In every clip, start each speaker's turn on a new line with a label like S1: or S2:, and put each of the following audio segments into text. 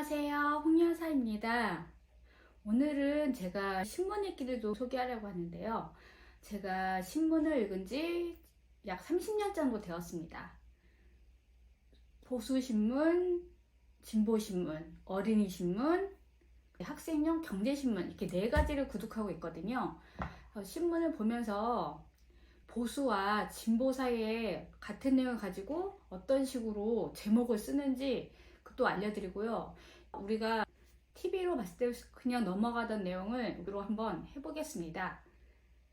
S1: 안녕하세요. 홍여사입니다. 오늘은 제가 신문 읽기를 좀 소개하려고 하는데요. 제가 신문을 읽은 지 약 30년 정도 되었습니다. 보수신문, 진보신문, 어린이신문, 학생용 경제신문 이렇게 네 가지를 구독하고 있거든요. 어, 신문을 보면서 보수와 진보 사이에 같은 내용을 가지고 어떤 식으로 제목을 쓰는지 그것도 알려드리고요. 우리가 TV로 봤을 때 그냥 넘어가던 내용을 으로 한번 해보겠습니다.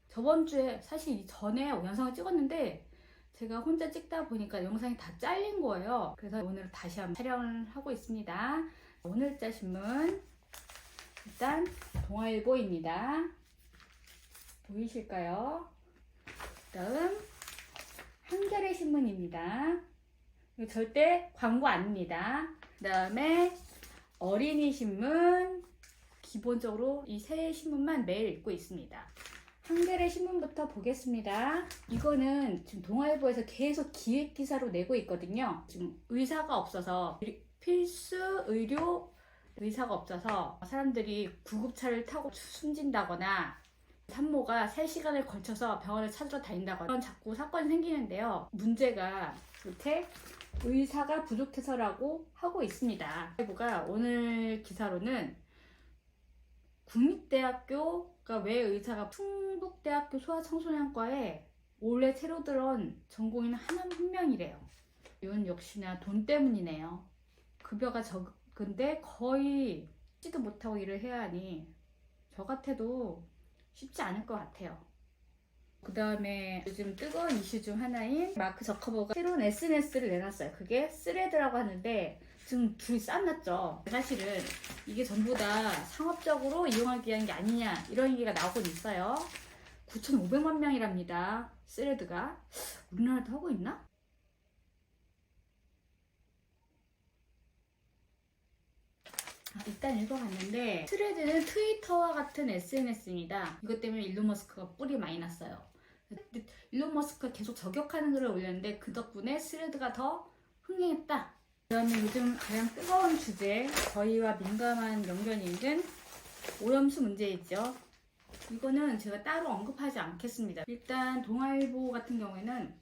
S1: 저번 주에 사실 이 전에 영상을 찍었는데 제가 혼자 찍다 보니까 영상이 다 잘린 거예요. 그래서 오늘 다시 한번 촬영을 하고 있습니다. 오늘자 신문 일단 동아일보입니다. 보이실까요? 다음 한겨레 신문입니다. 절대 광고 아닙니다. 그 다음에 어린이 신문 기본적으로 이 세 신문만 매일 읽고 있습니다. 한겨레 신문부터 보겠습니다. 이거는 지금 동아일보에서 계속 기획 기사로 내고 있거든요. 지금 의사가 없어서 필수 의료 의사가 없어서 사람들이 구급차를 타고 숨진다거나 산모가 3시간을 걸쳐서 병원을 찾으러 다닌다거나 자꾸 사건이 생기는데요. 문제가 밑에 의사가 부족해서라고 하고 있습니다. 일보가 오늘 기사로는 국립대학교가 왜 의사가 충북대학교 소아청소년과에 올해 새로 들어온 전공인 하나 한 명이래요. 이건 역시나 돈 때문이네요. 급여가 적은데 거의 쉬지도 못하고 일을 해야 하니 저 같아도 쉽지 않을 것 같아요. 그 다음에 요즘 뜨거운 이슈 중 하나인 마크 저커버가 새로운 SNS를 내놨어요. 그게 스레드라고 하는데 지금 둘이 쌈났죠. 사실은 이게 전부 다 상업적으로 이용하기 위한 게 아니냐 이런 얘기가 나오고 있어요. 9,500만 명이랍니다. 스레드가 우리나라도 하고 있나? 일단 읽어봤는데 트레드는 트위터와 같은 SNS입니다. 이것 때문에 일론 머스크가 뿔이 많이 났어요. 일론 머스크가 계속 저격하는 글을 올렸는데 그 덕분에 스레드가 더 흥행했다. 그 다음에 요즘 가장 뜨거운 주제, 저희와 민감한 연관이 있는 오염수 문제이죠. 이거는 제가 따로 언급하지 않겠습니다. 일단 동아일보 같은 경우에는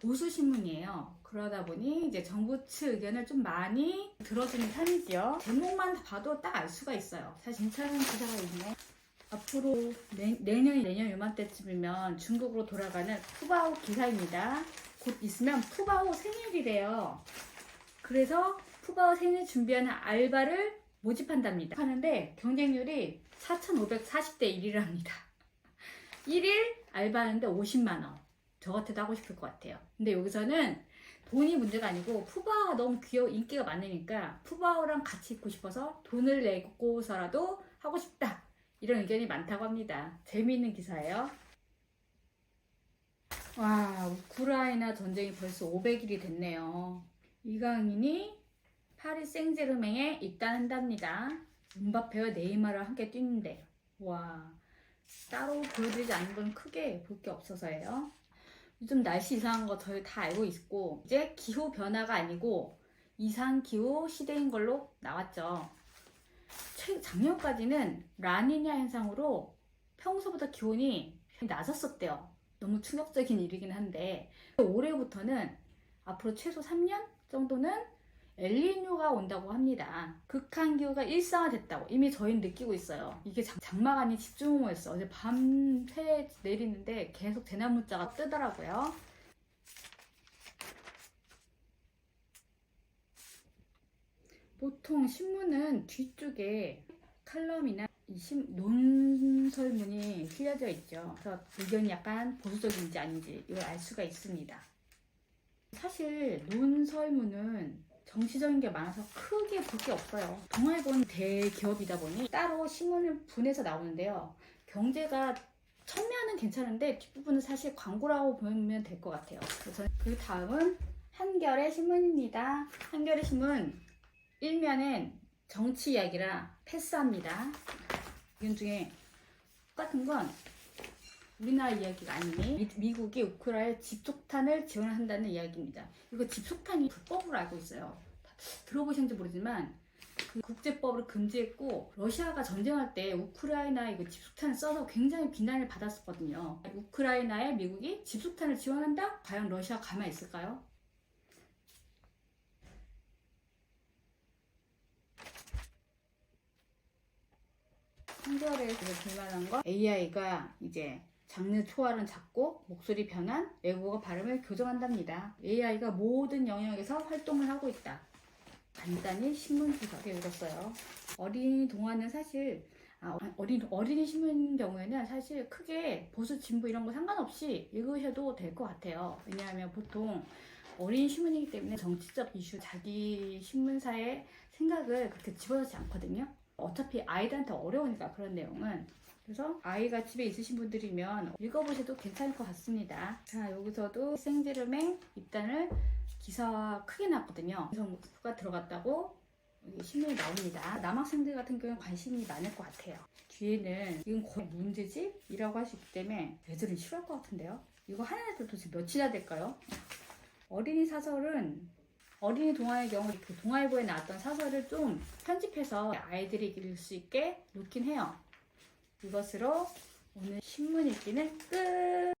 S1: 보수 신문이에요. 그러다 보니 이제 정부 측 의견을 좀 많이 들어주는 편이지요. 제목만 봐도 딱 알 수가 있어요. 사실 괜찮은 기사가 있네. 앞으로 내, 내년 내년 요맘때쯤이면 중국으로 돌아가는 푸바오 기사입니다. 곧 있으면 푸바오 생일이래요. 그래서 푸바오 생일 준비하는 알바를 모집한답니다. 하는데 경쟁률이 4,540대 1이랍니다. 1일 알바하는데 50만 원. 저 같아도 하고 싶을 것 같아요. 근데 여기서는 돈이 문제가 아니고 푸바오가 너무 귀여워 인기가 많으니까 푸바오랑 같이 있고 싶어서 돈을 내고서라도 하고 싶다. 이런 의견이 많다고 합니다. 재미있는 기사예요. 와, 우크라이나 전쟁이 벌써 500일이 됐네요. 이강인이 파리 생제르맹에 입단한답니다. 음바페와 네이마르 함께 뛰는데, 와, 따로 보여드리지 않는 건 크게 볼 게 없어서예요. 요즘 날씨 이상한 거 저희 다 알고 있고, 이제 기후 변화가 아니고 이상 기후 시대인 걸로 나왔죠. 최, 작년까지는 라니냐 현상으로 평소보다 기온이 낮았었대요. 너무 충격적인 일이긴 한데 올해부터는 앞으로 최소 3년 정도는 엘리뇨가 온다고 합니다. 극한 기후가 일상화됐다고 이미 저희는 느끼고 있어요. 이게 장, 장마가 아닌 집중호우였어. 어제 밤새 내리는데 계속 대나무자가 뜨더라고요. 보통 신문은 뒤쪽에 칼럼이나 이 신, 논설문이 실려져 있죠. 그래서 의견이 약간 보수적인지 아닌지 이걸 알 수가 있습니다. 사실 논설문은 정치적인 게 많아서 크게 볼 게 없어요. 동아일보는 대기업이다 보니 따로 신문을 분해서 나오는데요. 경제가 첨예는 괜찮은데 뒷부분은 사실 광고라고 보면 될 것 같아요. 그래서 그 다음은 한겨레 신문입니다. 한겨레 신문 일면엔 정치 이야기라 패스합니다. 이건 중에 똑같은 건 우리나라 이야기가 아니니 미, 국이 우크라이나에 집속탄을 지원한다는 이야기입니다. 이거 집속탄이 불법으로 알고 있어요. 들어보셨는지 모르지만 그 국제법으로 금지했고 러시아가 전쟁할 때 우크라이나에 이거 집수탄을 써서 굉장히 비난을 받았었거든요. 우크라이나에 미국이 집수탄을 지원한다? 과연 러시아 가만히 있을까요? 한겨레에서 불만한 건 AI가 이제 장르 초월은 작고 목소리 변환, 외국어 발음을 교정한답니다. AI가 모든 영역에서 활동을 하고 있다. 간단히 신문 분석에 읽었어요. 어린이 동화는 사실 아, 어린 어린이 신문 경우에는 사실 크게 보수 진보 이런 거 상관없이 읽으셔도 될 것 같아요. 왜냐하면 보통 어린 신문이기 때문에 정치적 이슈 자기 신문사의 생각을 그렇게 집어넣지 않거든요. 어차피 아이들한테 어려우니까 그런 내용은 그래서 아이가 집에 있으신 분들이면 읽어보셔도 괜찮을 것 같습니다. 자 여기서도 생제름의 입단을 기사가 크게 났거든요. 성수가 들어갔다고 여기 신문이 나옵니다. 남학생들 같은 경우는 관심이 많을 것 같아요. 뒤에는 이건 거의 문제집이라고 할 수 있기 때문에 애들은 싫어할 것 같은데요. 이거 하나에도 도대체 몇이나 될까요? 어린이 사설은 어린이 동화의 경우 그 동아일보에 나왔던 사설을 좀 편집해서 아이들이 읽을 수 있게 놓긴 해요. 이것으로 오늘 신문 읽기는 끝!